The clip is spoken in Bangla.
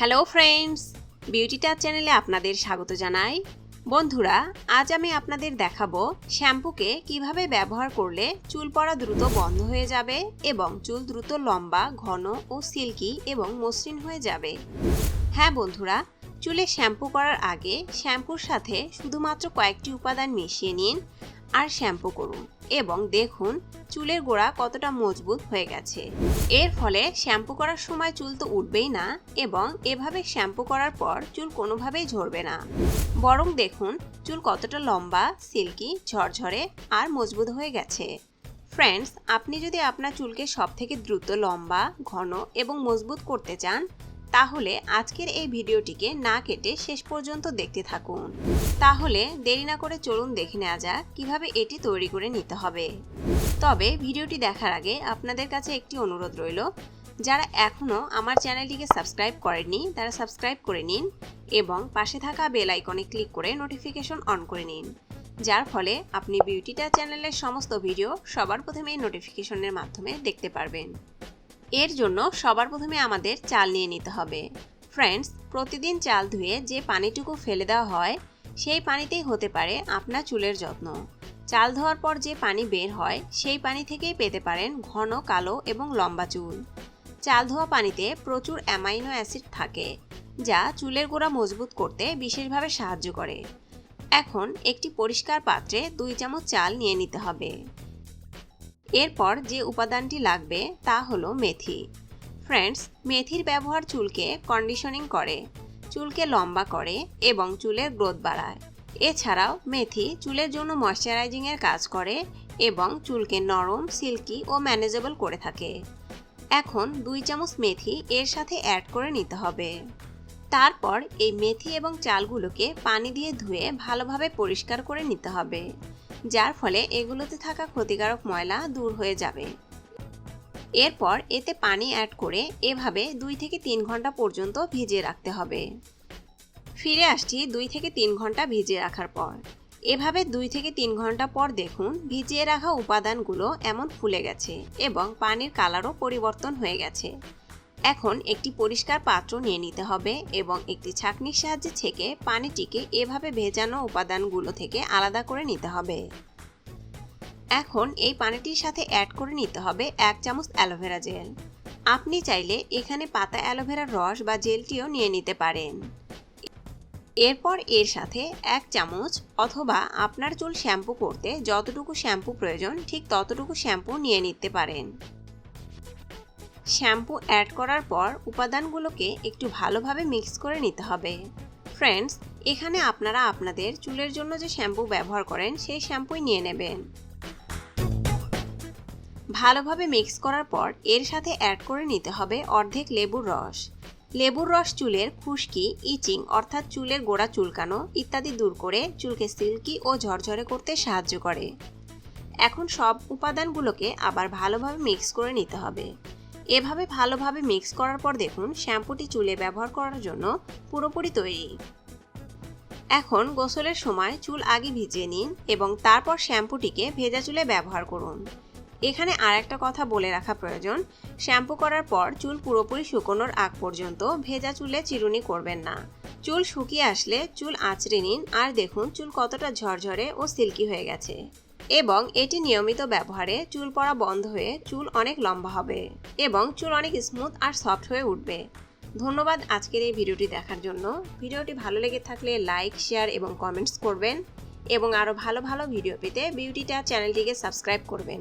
হ্যালো ফ্রেন্ডস বিউটি টাচ চ্যানেলে আপনাদের স্বাগত জানাই। বন্ধুরা, আজ আমি আপনাদের দেখাবো শ্যাম্পুকে কীভাবে ব্যবহার করলে চুল পড়া দ্রুত বন্ধ হয়ে যাবে এবং চুল দ্রুত লম্বা, ঘন ও সিল্কি এবং মসৃণ হয়ে যাবে। হ্যাঁ বন্ধুরা, চুলে শ্যাম্পু করার আগে শ্যাম্পুর সাথে শুধুমাত্র কয়েকটি উপাদান মিশিয়ে নিন আর শ্যাম্পু করুন। এবং দেখুন, চুলের গোড়া কতটা মজবুত হয়ে গেছে। এর ফলে শ্যাম্পু করার সময় চুল তো উঠবেই না এবং এভাবে শ্যাম্পু করার পর চুল কোনোভাবেই ঝরবে না। বরং দেখুন, চুল কতটা লম্বা, সিল্কি, ঝরঝরে আর মজবুত হয়ে গেছে। ফ্রেন্ডস, আপনি যদি আপনার চুলকে সব থেকে দ্রুত, লম্বা, ঘন এবং মজবুত করতে চান তাহলে আজকের এই ভিডিওটিকে না কেটে শেষ পর্যন্ত দেখতে থাকুন। তাহলে দেরি না করে চলুন দেখে নেওয়া যাক কীভাবে এটি তৈরি করে নিতে হবে। তবে ভিডিওটি দেখার আগে আপনাদের কাছে একটি অনুরোধ রইল, যারা এখনও আমার চ্যানেলটিকে সাবস্ক্রাইব করেননি তারা সাবস্ক্রাইব করে নিন এবং পাশে থাকা বেল আইকনে ক্লিক করে নোটিফিকেশন অন করে নিন, যার ফলে আপনি বিউটিটা চ্যানেলের সমস্ত ভিডিও সবার প্রথমে নোটিফিকেশনের মাধ্যমে দেখতে পারবেন। এর জন্য সবার প্রথমে আমাদের চাল নিয়ে নিতে হবে। ফ্রেন্ডস প্রতিদিন চাল ধুয়ে যে পানিটুকু ফেলে দেওয়া হয়, সেই পানিতেই হতে পারে আপনার চুলের যত্ন। চাল ধোয়ার পর যে পানি বের হয়, সেই পানি থেকেই পেতে পারেন ঘন, কালো এবং লম্বা চুল। চাল ধোয়া পানিতে প্রচুর অ্যামাইনো অ্যাসিড থাকে, যা চুলের গোড়া মজবুত করতে বিশেষভাবে সাহায্য করে। এখন একটি পরিষ্কার পাত্রে দুই চামচ চাল নিয়ে নিতে হবে। এরপর যে উপাদানটি লাগবে তা হলো মেথি। ফ্রেন্ডস মেথির ব্যবহার চুলকে কন্ডিশনিং করে, চুলকে লম্বা করে এবং চুলের গ্রোথ বাড়ায়। এছাড়াও মেথি চুলের জন্য ময়শ্চারাইজিংয়ের কাজ করে এবং চুলকে নরম সিল্কি ও ম্যানেজেবল করে থাকে। এখন দুই চামচ মেথি এর সাথে অ্যাড করে নিতে হবে। তারপর এই মেথি এবং চালগুলোকে পানি দিয়ে ধুয়ে ভালোভাবে পরিষ্কার করে নিতে হবে। যার ফলে এগুলোতে থাকা ক্ষতিকারক ময়লা দূর হয়ে যাবে। এরপর এতে পানি অ্যাড করে এভাবে দুই থেকে তিন ঘণ্টা পর্যন্ত ভিজিয়ে রাখতে হবে। ফিরে আসছি দুই থেকে তিন ঘণ্টা ভিজিয়ে রাখার পর। এভাবে দুই থেকে তিন ঘণ্টা পর দেখুন ভিজিয়ে রাখা উপাদানগুলো এমন ফুলে গেছে এবং পানির কালারও পরিবর্তন হয়ে গেছে। এখন একটি পরিষ্কার পাত্র নিয়ে নিতে হবে এবং একটি ছাঁকনির সাহায্যে ছেঁকে পানিটিকে এভাবে ভেজানো উপাদানগুলো থেকে আলাদা করে নিতে হবে। এখন এই পানিটির সাথে অ্যাড করে নিতে হবে এক চামচ অ্যালোভেরা জেল। আপনি চাইলে এখানে পাতা অ্যালোভেরার রস বা জেলটিও নিয়ে নিতে পারেন। এরপর এর সাথে এক চামচ অথবা আপনার চুল শ্যাম্পু করতে যতটুকু শ্যাম্পু প্রয়োজন ঠিক ততটুকু শ্যাম্পু নিয়ে নিতে পারেন। শ্যাম্পু অ্যাড করার পর উপাদানগুলোকে একটু ভালোভাবে মিক্স করে নিতে হবে। ফ্রেন্ডস, এখানে আপনারা আপনাদের চুলের জন্য যে শ্যাম্পু ব্যবহার করেন, সেই শ্যাম্পুই নিয়ে নেবেন। ভালোভাবে মিক্স করার পর এর সাথে অ্যাড করে নিতে হবে অর্ধেক লেবুর রস। লেবুর রস চুলের খুশকি, ইচিং অর্থাৎ চুলের গোড়া চুলকানো ইত্যাদি দূর করে চুলকে সিল্কি ও ঝরঝরে করতে সাহায্য করে। এখন সব উপাদানগুলোকে আবার ভালোভাবে মিক্স করে নিতে হবে। এভাবে ভালোভাবে মিক্স করার পর দেখুন শ্যাম্পুটি চুলে ব্যবহার করার জন্য পুরোপুরি তৈরি। এখন গোসলের সময় চুল আগে ভিজিয়ে নিন এবং তারপর শ্যাম্পুটিকে ভেজা চুলে ব্যবহার করুন। এখানে আর একটা কথা বলে রাখা প্রয়োজন, শ্যাম্পু করার পর চুল পুরোপুরি শুকোনোর আগ পর্যন্ত ভেজা চুলে চিরুনি করবেন না। চুল শুকিয়ে আসলে চুল আঁচড়ে নিন আর দেখুন চুল কতটা ঝরঝরে ও সিল্কি হয়ে গেছে। এবং এটি নিয়মিত ব্যবহারে চুল পড়া বন্ধ হয়ে চুল অনেক লম্বা হবে এবং চুল অনেক স্মুথ আর সফট হয়ে উঠবে। ধন্যবাদ আজকের এই ভিডিওটি দেখার জন্য। ভিডিওটি ভালো লেগে থাকলে লাইক শেয়ার এবং কমেন্টস করবেন এবং আরও ভালো ভালো ভিডিও পেতে বিউটিটা চ্যানেলটিকে সাবস্ক্রাইব করবেন।